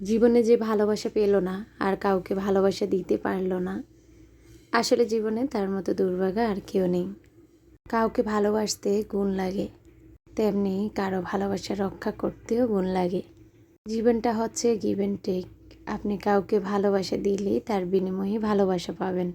জীবনে যে ভালোবাসা পেল না, আর কাউকে ভালোবাসা দিতে পারল না, আসলে জীবনে তার মতো দুর্ভাগা আর কেউ নেই। কাউকে ভালোবাসতে গুণ লাগে, তেমনি কারও ভালোবাসা রক্ষা করতেও গুণ লাগে। জীবনটা হচ্ছে গিভ অ্যান্ড টেক আপনি কাউকে ভালোবাসা দিলে তার বিনিময়ে ভালোবাসা পাবেন।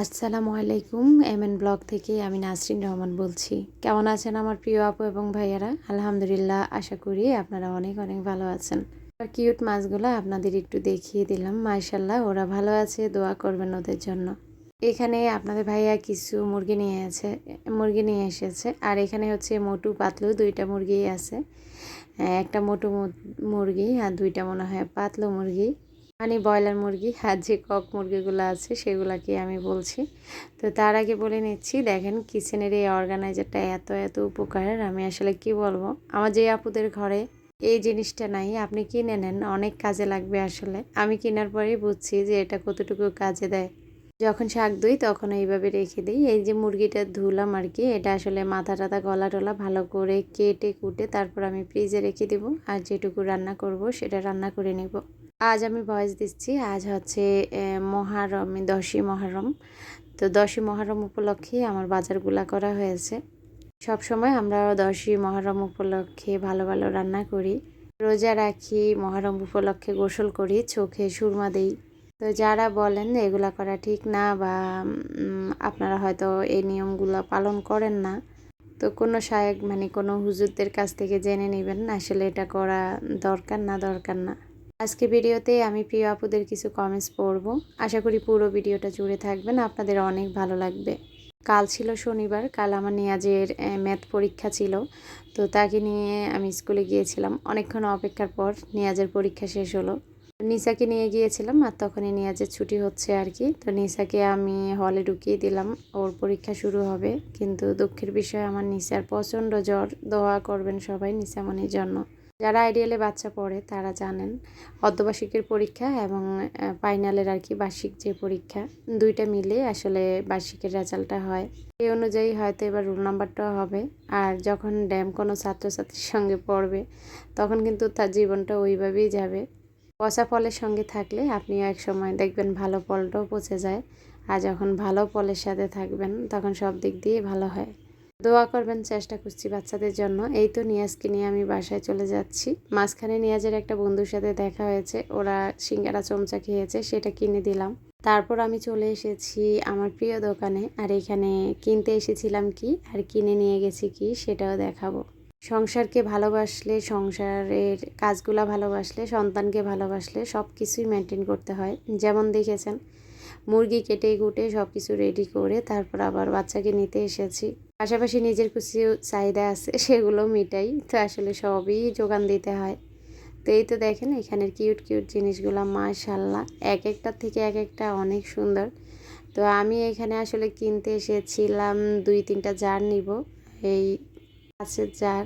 আসসালামু আলাইকুম এম এন ব্লগ থেকে আমি নাসরিন রহমান বলছি। কেমন আছেন আমার প্রিয় আপু এবং ভাইয়ারা? আলহামদুলিল্লাহ, আশা করি আপনারা অনেক অনেক ভালো আছেন। আর কিউট মাছগুলো আপনাদের একটু দেখিয়ে দিলাম। মার্শাল্লাহ ওরা ভালো আছে, দোয়া করবেন ওদের জন্য। এখানে আপনাদের ভাইয়া কিছু মুরগি নিয়ে আছে, মুরগি নিয়ে এসেছে। আর এখানে হচ্ছে মোটু পাতলু, দুইটা মুরগি আছে। একটা মোটু মুরগি আর দুইটা মনে হয় পাতলু মুরগি। মানে ব্রয়লার মুরগি আর যে কক মুরগিগুলো আছে সেগুলাকে আমি বলছি। তো তার আগে বলে নিচ্ছি, দেখেন কিচেনের এই অর্গানাইজারটা এত এত উপকার আমি আসলে কি বলব? আমার যে আপুদের ঘরে এই জিনিসটা নাই, আপনি কিনে নেন, অনেক কাজে লাগবে আসলে। আমি কেনার পরেই বুঝছি যে এটা কতটুকু কাজে দেয়। যখন শাক ধুই তখন এইভাবে রেখে দিই। এই যে মুরগিটা ধুলাম আর কি, এটা আসলে মাথা টাথা, গলা টলা ভালো করে কেটে কুটে তারপর আমি ফ্রিজে রেখে দেবো। আর যেটুকু রান্না করব সেটা রান্না করে নেব। আজ আমি ভয়েস দিচ্ছি, আজ হচ্ছে মহারম, দশই মহারম। তো দশই মহারম উপলক্ষে আমার বাজারগুলা করা হয়েছে। সব সময় আমরা দশই মহরম উপলক্ষে ভালো ভালো রান্না করি। রোজা রাখি, মহরম উপলক্ষে গোসল করি, চোখে সুরমা দেই। তো যারা বলেন এগুলা করা ঠিক না বা আপনারা হয়তো এই নিয়মগুলো পালন করেন না, তো কোনো শায়ক মানে কোনো হুজুরদের কাছ থেকে জেনে নেবেন আসলে এটা করা দরকার না দরকার না। আজকে ভিডিওতে আমি প্রিয় আপুদের কিছু কমেন্টস পড়ব। আশা করি পুরো ভিডিওটা জুড়ে থাকবেন। আপনাদের অনেক ভালো লাগবে। কাল ছিল শনিবার, কাল আমার নিয়াজের ম্যাথ পরীক্ষা ছিল। তো তাকে নিয়ে আমি স্কুলে গিয়েছিলাম। অনেকক্ষণ অপেক্ষার পর নিয়াজের পরীক্ষা শেষ হলো। নিসাকে নিয়ে গিয়েছিলাম আর তখনই নিয়াজের ছুটি হচ্ছে আর কি। তো নিসাকে আমি হলে ঢুকিয়ে দিলাম। ওর পরীক্ষা শুরু হবে। কিন্তু দুঃখের বিষয়, আমার নিসার প্রচণ্ড জ্বর। দোয়া করবেন সবাই নিসামনির জন্য। যারা আইডিয়ালে বাচ্চা পড়ে, তারা জানেন অর্ধবার্ষিকের পরীক্ষা এবং ফাইনালের আর কি বার্ষিক যে পরীক্ষা, দুইটা মিলে আসলে বার্ষিকের রেজাল্টটা হয়। এই অনুযায়ী হয়তো এবার রোল নাম্বারটাও হবে। আর যখন ড্যাম কোনো ছাত্রছাত্রীর সঙ্গে পড়বে, তখন কিন্তু তার জীবনটা ওইভাবেই যাবে। পচা ফলের সঙ্গে থাকলে আপনিও এক সময় দেখবেন ভালো ফলটাও পচে যায়। আর যখন ভালো ফলের সাথে থাকবেন, তখন সব দিক দিয়ে ভালো হয়। দোয়া করবেন চেষ্টা করছি বাচ্চাদের জন্য। এই তো নিয়াজকে নিয়ে আমি বাসায় চলে যাচ্ছি। মাঝখানে নিয়াজের একটা বন্ধুর সাথে দেখা হয়েছে। ওরা সিঙ্গারা চমচা খেয়েছে, সেটা কিনে দিলাম। তারপর আমি চলে এসেছি আমার প্রিয় দোকানে, আর এখানে কিনতে এসেছিলাম কি, আর কিনে নিয়ে গেছি কি, সেটাও দেখাবো। সংসারকে ভালোবাসলে, সংসারের কাজগুলা ভালোবাসলে, সন্তানকে ভালোবাসলে সব কিছুই মেনটেন করতে হয়। যেমন দেখেছেন, মুরগি কেটে কুটে সব কিছু রেডি করে তারপর আবার বাচ্চাকে নিতে এসেছি। পাশাপাশি নিজের কিছু চাহিদা আছে, সেগুলো মিটাই। তো আসলে সবই যোগান দিতে হয়। তো এই তো দেখেন এখানের কিউট কিউট জিনিসগুলো মাশাল্লাহ এক একটার থেকে এক একটা অনেক সুন্দর। তো আমি এখানে আসলে কিনতে এসেছিলাম দুই, তিনটা জার নিব। এই কাছের জার।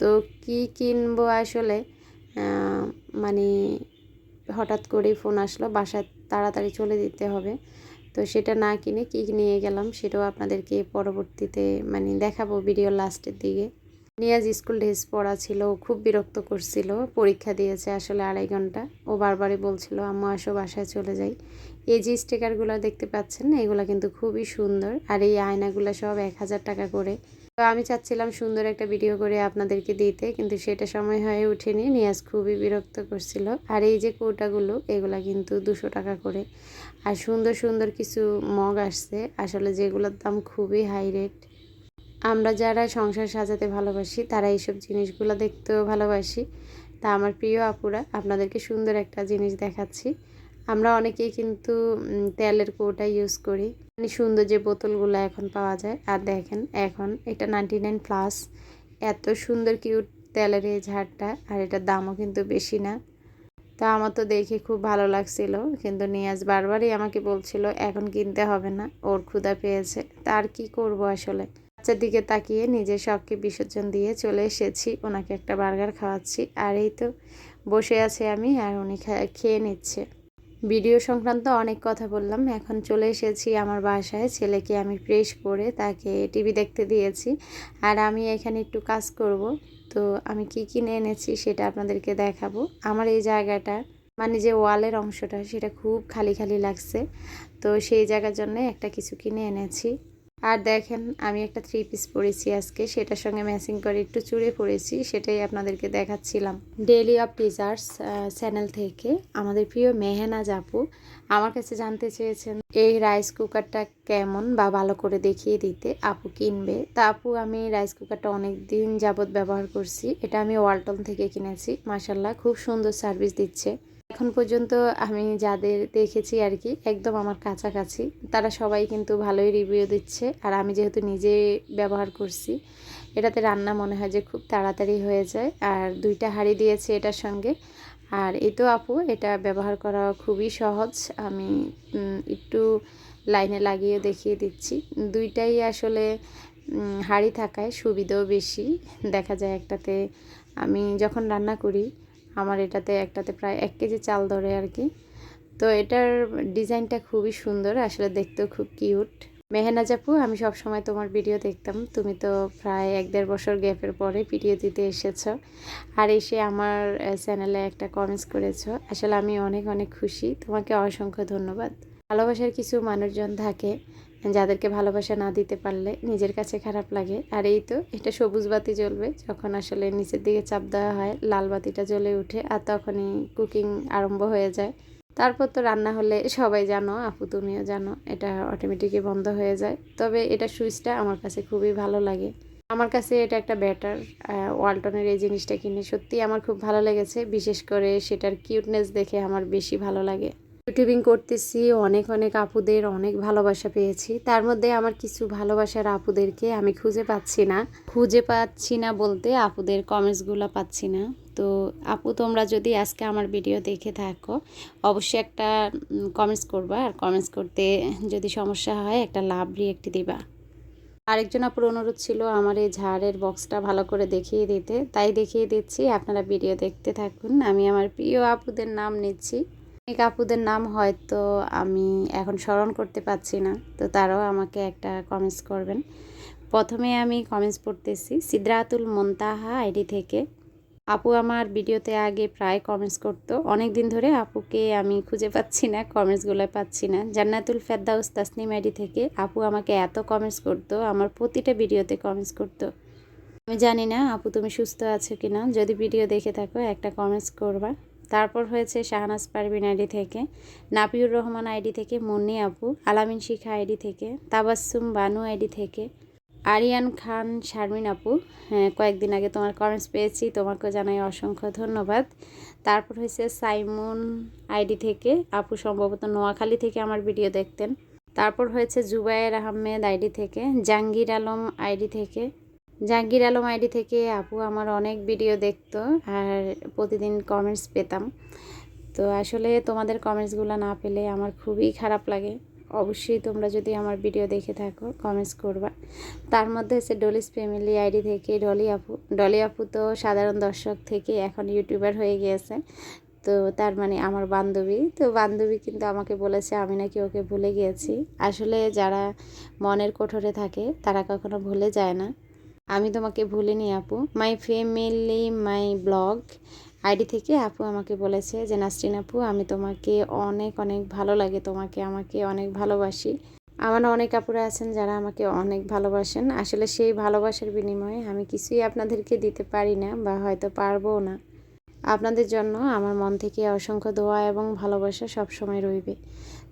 তো কি কিনবো আসলে? মানে হঠাৎ করেই ফোন আসলো, বাসায় তাড়াতাড়ি চলে দিতে হবে। তো সেটা না কিনে কী নিয়ে গেলাম সেটাও আপনাদেরকে পরবর্তীতে মানে দেখাবো ভিডিও লাস্টের দিকে। নিয়াজ স্কুল ড্রেস পরা ছিল খুব বিরক্ত করছিল, পরীক্ষা দিয়েছে আসলে আড়াই ঘণ্টা। ও বারবারই বলছিল, আম্মু, আসো, বাসায় চলে যাই। এই যে স্টিকারগুলো দেখতে পাচ্ছেন এগুলো কিন্তু খুবই সুন্দর। আর এই আয়নাগুলো সব এক হাজার টাকা করে। তো আমি চাচ্ছিলাম সুন্দর একটা ভিডিও করে আপনাদেরকে দিতে, কিন্তু সেটা সময় হয়ে ওঠেনি। নিয়াজ খুবই বিরক্ত করছিল। আর এই যে কৌটাগুলো, এগুলা কিন্তু দুশো টাকা করে। আর সুন্দর সুন্দর কিছু মগ আসছে। আসলে যেগুলোর দাম খুবই হাই রেট আমরা যারা সংসার সাজাতে ভালোবাসি, তারা এইসব জিনিসগুলো দেখতেও ভালোবাসি। তা আমার প্রিয় আপুরা, আপনাদেরকে সুন্দর একটা জিনিস দেখাচ্ছি। আমরা অনেকেই কিন্তু তেলের কৌটা ইউজ করি। মানে সুন্দর যে বোতলগুলো এখন পাওয়া যায়। আর দেখেন, এখন এটা নাইনটি নাইন প্লাস এত সুন্দর কিউট তেলের এই ঝাড়টা, আর এটার দামও কিন্তু বেশি না। তো আমার তো দেখে খুব ভালো লাগছিল। কিন্তু নিয়াজ বারবারই আমাকে বলছিল, এখন কিনতে হবে না, ওর ক্ষুধা পেয়েছে। তার কি করব আসলে? বাচ্চার দিকে তাকিয়ে নিজের শখকে বিসর্জন দিয়ে চলে এসেছি, ওনাকে একটা বার্গার খাওয়াচ্ছি। আর এই তো বসে আছে আমি, আর উনি খেয়ে নিচ্ছে। ভিডিও সংক্রান্ত অনেক কথা বললাম, এখন চলে এসেছি আমার বাসায়। ছেলেকে আমি ফ্রেশ করে তাকে টিভি দেখতে দিয়েছি। আর আমি এখানে একটু কাজ করব। তো আমি কি কিনে এনেছি সেটা আপনাদেরকে দেখাবো। আমার এই জায়গাটা মানে যে ওয়ালের অংশটা, সেটা খুব খালি খালি লাগছে। তো সেই জায়গার জন্য একটা কিছু কিনে এনেছি। আর দেখেন, আমি একটা থ্রি পিস পরেছি আজকে। সেটার সঙ্গে ম্যাচিং করে একটু চুড়ে পরেছি, সেটাই আপনাদেরকে দেখাচ্ছিলাম। ডেলি অফ টিজার্স চ্যানেল থেকে আমাদের প্রিয় মেহেনা জাপু আমার কাছে জানতে চেয়েছেন, এই রাইস কুকারটা কেমন বা ভালো করে দেখিয়ে দিতে? আপু কিনবে? তা আপু, আমি রাইস কুকারটা অনেক দিন যাবৎ ব্যবহার করছি। এটা আমি ওয়ালটন থেকে কিনেছি। মাসাল্লাহ খুব সুন্দর সার্ভিস দিচ্ছে। এখন পর্যন্ত আমি যাদের দেখেছি আর কি, একদম আমার কাছাকাছি, তারা সবাই কিন্তু ভালোই রিভিউ দিচ্ছে। আর আমি যেহেতু নিজে ব্যবহার করছি, এটাতে রান্না মনে হয় যে খুব তাড়াতাড়ি হয়ে যায়। আর দুইটা হাঁড়ি দিয়েছে এটার সঙ্গে। আর এই তো আপু, এটা ব্যবহার করা খুবই সহজ। আমি একটু লাইনে লাগিয়ে দেখিয়ে দিচ্ছি। দুইটাই আসলে হাঁড়ি থাকায় সুবিধাও বেশি। দেখা যায় একটাতে আমি যখন রান্না করি আমার এটাতে, একটাতে প্রায় এক কেজি চাল ধরে আর কি। তো এটার ডিজাইনটা খুবই সুন্দর, আসলে দেখতেও খুব কিউট। মেহেনা জাপু আমি সব সময় তোমার ভিডিও দেখতাম। তুমি তো প্রায় এক দেড় বছর গ্যাপের পরে ভিডিও দিতে এসেছ। আর এসে আমার চ্যানেলে একটা কমেন্টস করেছ। আসলে আমি অনেক অনেক খুশি। তোমাকে অসংখ্য ধন্যবাদ। ভালোবাসার কিছু মানুষজন থাকে যাদেরকে ভালোবাসা না দিতে পারলে নিজের কাছে খারাপ লাগে। আর এই তো, এটা সবুজ বাতি জ্বলবে, যখন আসলে নিচের দিকে চাপ দেওয়া হয়, লাল বাতিটা জ্বলে উঠে আর তখনই কুকিং আরম্ভ হয়ে যায়। তারপর তো রান্না হলে সবাই জানো, আপু তুমিও জানো, এটা অটোমেটিকই বন্ধ হয়ে যায়। তবে এটা সুইচটা আমার কাছে খুবই ভালো লাগে। আমার কাছে এটা একটা ব্যাটার ওয়ালটনের এই জিনিসটা কিনে সত্যি আমার খুব ভালো লেগেছে। বিশেষ করে সেটার কিউটনেস দেখে আমার বেশি ভালো লাগে। ইউটিউবিং করতেছি, অনেক অনেক আপুদের অনেক ভালোবাসা পেয়েছি। তার মধ্যে আমার কিছু ভালোবাসার আপুদেরকে আমি খুঁজে পাচ্ছি না। খুঁজে পাচ্ছি না বলতে আপুদের কমেন্টসগুলো পাচ্ছি না। তো আপু, তোমরা যদি আজকে আমার ভিডিও দেখে থাকো, অবশ্যই একটা কমেন্টস করবা। আর কমেন্টস করতে যদি সমস্যা হয়, একটা লাভ রিয়েক্ট দিবা। আরেকজন আপুর অনুরোধ ছিল আমার এই ঝাড়ের বক্সটা ভালো করে দেখিয়ে দিতে। তাই দেখিয়ে দিচ্ছি, আপনারা ভিডিও দেখতে থাকুন। আমি আমার প্রিয় আপুদের নাম নিচ্ছি। অনেক আপুদের নাম হয়তো আমি এখন স্মরণ করতে পারছি না, তো তারাও আমাকে একটা কমেন্টস করবেন। প্রথমে আমি কমেন্টস পড়তেছি, সিদ্রাতুল মন্তাহা আইডি থেকে। আপু আমার ভিডিওতে আগে প্রায় কমেন্টস করতো অনেক দিন ধরে আপুকে আমি খুঁজে পাচ্ছি না কমেন্টসগুলো পাচ্ছি না। জান্নাতুল ফেরদাউস তাসনিম আইডি থেকে আপু আমাকে এত কমেন্টস করতো, আমার প্রতিটা ভিডিওতে কমেন্টস করতো। আমি জানি না আপু তুমি সুস্থ আছো কিনা, যদি ভিডিও দেখে থাকো একটা কমেন্টস করবা। তারপর হয়েছে শাহনাজ পারবিন আইডি থেকে, নাপিউর রহমান আইডি থেকে, মুন্নি আপু আলামিন শিখা আইডি থেকে তাবাসুম বানু আইডি থেকে, আরিয়ান খান, শারমিন আপু। হ্যাঁ কয়েকদিন আগে তোমার কমেন্টস পেয়েছি, তোমাকে জানাই অসংখ্য ধন্যবাদ। তারপর হয়েছে সাইমুন আইডি থেকে, আপু সম্ভবত নোয়াখালী থেকে আমার ভিডিও দেখতেন। তারপর হয়েছে জুবায়ের আহমেদ আইডি থেকে, জাহাঙ্গীর আলম আইডি থেকে জাহাঙ্গীর আলম আইডি থেকে আপু আমার অনেক ভিডিও দেখতো আর প্রতিদিন কমেন্টস পেতাম। তো আসলে তোমাদের কমেন্টসগুলো না পেলে আমার খুবই খারাপ লাগে। অবশ্যই তোমরা যদি আমার ভিডিও দেখে থাকো কমেন্টস করবা। তার মধ্যে হচ্ছে ডলিস ফ্যামিলি আইডি থেকে ডলি আপু। ডলি আপু তো সাধারণ দর্শক থেকে এখন ইউটিউবার হয়ে গিয়েছে। তো তার মানে আমার বান্ধবী। তো বান্ধবী কিন্তু আমাকে বলেছে, আমি নাকি ওকে ভুলে গিয়েছি। আসলে যারা মনের কোঠরে থাকে, তারা কখনো ভুলে যায় না। আমি তোমাকে ভুলিনি আপু। My family my blog ID থেকে আপু আমাকে বলেছে যে, নাসরিন আপু, আমি তোমাকে অনেক অনেক ভালো লাগে। তোমাকে, আমাকে অনেক ভালোবাসি। আমার অনেক আপুরা আছেন যারা আমাকে অনেক ভালোবাসেন। আসলে সেই ভালোবাসার বিনিময়ে আমি কিছুই আপনাদেরকে দিতে পারি না বা হয়তো পারব না। আপনাদের জন্য আমার মন থেকে অসংখ্য দোয়া এবং ভালোবাসা সবসময় রইবে।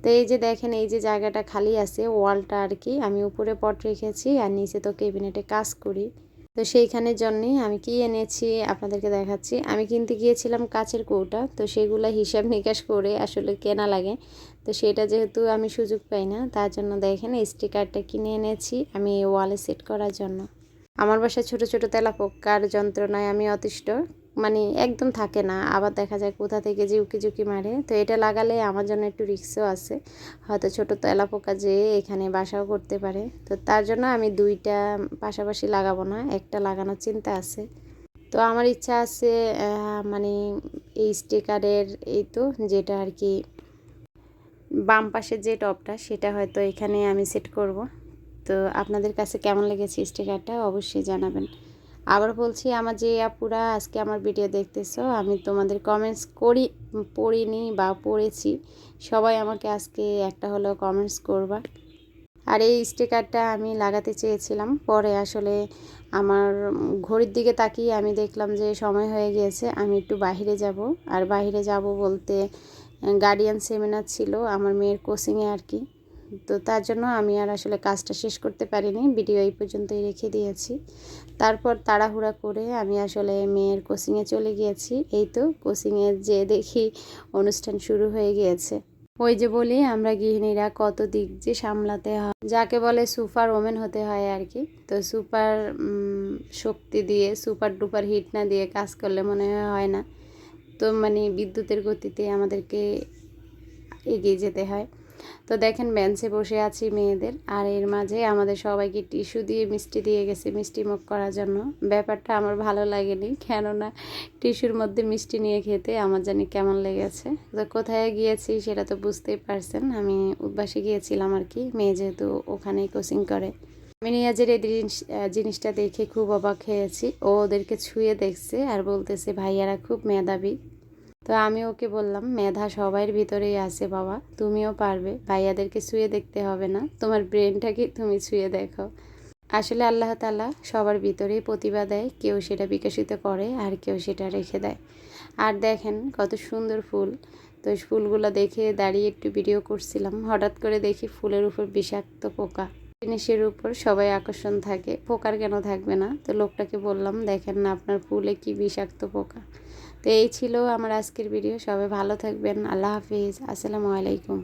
তো এই যে দেখেন, এই যে জায়গাটা খালি আছে, ওয়ালটা আর কি, আমি উপরে পট রেখেছি আর নিচে তো কেবিনেটে কাজ করি। তো সেইখানের জন্যেই আমি কি এনেছি আপনাদেরকে দেখাচ্ছি। আমি কিনতে গিয়েছিলাম কাচের কৌটা, তো সেগুলো হিসাব নিকাশ করে আসলে কেনা লাগে। তো সেটা যেহেতু আমি সুযোগ পাই না, তার জন্য দেখেন, স্টিকারটা কিনে এনেছি আমি ওয়ালে সেট করার জন্য। আমার বাসায় ছোট ছোট তেলা পোকার যন্ত্রণায় আমি অতিষ্ঠ মানে একদম থাকে না। আবার দেখা যায় কোথা থেকে যে উকি ঝুঁকি মারে। তো এটা লাগালে আমার জন্য একটু রিক্সও আছে। হয়তো ছোটো তেলা পোকা যে এখানে বাসাও করতে পারে। তো তার জন্য আমি দুইটা পাশাপাশি লাগাবো না, একটা লাগানোর চিন্তা আছে। তো আমার ইচ্ছা আছে মানে এই স্টিকারের এই তো, যেটা আর কি বাম পাশের যে টপটা, সেটা হয়তো এখানে আমি সেট করব। তো আপনাদের কাছে কেমন লেগেছে স্টিকারটা অবশ্যই জানাবেন। আবার বলছি, আমার যে আপুরা আজকে আমার ভিডিও দেখতেছো, আমি তোমাদের কমেন্টস করি, পড়িনি বা পড়েছি। সবাই আমাকে আজকে একটা হলো কমেন্টস করবা। আর এই স্টিকারটা আমি লাগাতে চেয়েছিলাম। পরে আসলে আমার ঘড়ির দিকে তাকিয়ে আমি দেখলাম যে সময় হয়ে গিয়েছে, আমি একটু বাইরে যাব। আর বাইরে যাব বলতে গার্ডিয়ান সেমিনার ছিল, আমার মেয়ের কোচিংয়ে আর কি। তো তার জন্য আমি আর আসলে কাজটা শেষ করতে পারিনি ভিডিও এই পর্যন্তই রেখে দিয়েছি। তারপর তাড়াহুড়া করে আমি আসলে মেয়ের কোচিংয়ে চলে গিয়েছি। এই তো কোচিংয়ে যে দেখি অনুষ্ঠান শুরু হয়ে গিয়েছে। ওই যে বলি, আমরা গৃহিণীরা কত দিক যে সামলাতে হয়, যাকে বলে সুপার ওমেন হতে হয় আর কি। তো সুপার শক্তি দিয়ে সুপার ডুপার হিট না দিয়ে কাজ করলে মনে হয় না। তো মানে বিদ্যুতের গতিতে আমাদেরকে এগিয়ে যেতে হয়। তো দেখেন বেঞ্চে বসে আছি মেয়েদের, আর এর মাঝে আমাদের সবাইকে টিস্যু দিয়ে মিষ্টি দিয়ে গেছে মিষ্টি মুখ করার জন্য। ব্যাপারটা আমার ভালো লাগেনি, কেননা টিস্যুর মধ্যে মিষ্টি নিয়ে খেতে আমার জানি কেমন লেগেছে। তো কোথায় গিয়েছি সেটা তো বুঝতেই পারছেন, আমি উদ্বাসে গিয়েছিলাম আর কি, মেয়ে যেহেতু ওখানেই কোচিং করে। আমি নিয়াজের এই জিনিসটা দেখে খুব অবাক হয়েছি। ও ওদেরকে ছুঁয়ে দেখছে আর বলতেছে, ভাইয়ারা খুব মেধাবী। তো আমি ওকে বললাম, মেধা সবাইয়ের ভিতরেই আছে বাবা, তুমিও পারবে, ভাইয়াদেরকে ছুঁয়ে দেখতে হবে না, তোমার ব্রেনটাকে তুমি ছুঁয়ে দেখো। আসলে আল্লাহ তালা সবার ভিতরেই প্রতিভা দেয়, কেউ সেটা বিকশিত করে আর কেউ সেটা রেখে দেয়। আর দেখেন কত সুন্দর ফুল, তো ফুলগুলো দেখে দাঁড়িয়ে একটু ভিডিও করছিলাম, হঠাৎ করে দেখি ফুলের উপর বিষাক্ত পোকা। জিনিসের উপর সবাই আকর্ষণ থাকে, পোকার কেন থাকবে না? তো লোকটাকে বললাম, দেখেন না আপনার ফুলে কি বিষাক্ত পোকা। তো এই ছিল আমার আজকের ভিডিও সবাই ভালো থাকবেন। আল্লাহ হাফিজ। আসসালামু আলাইকুম।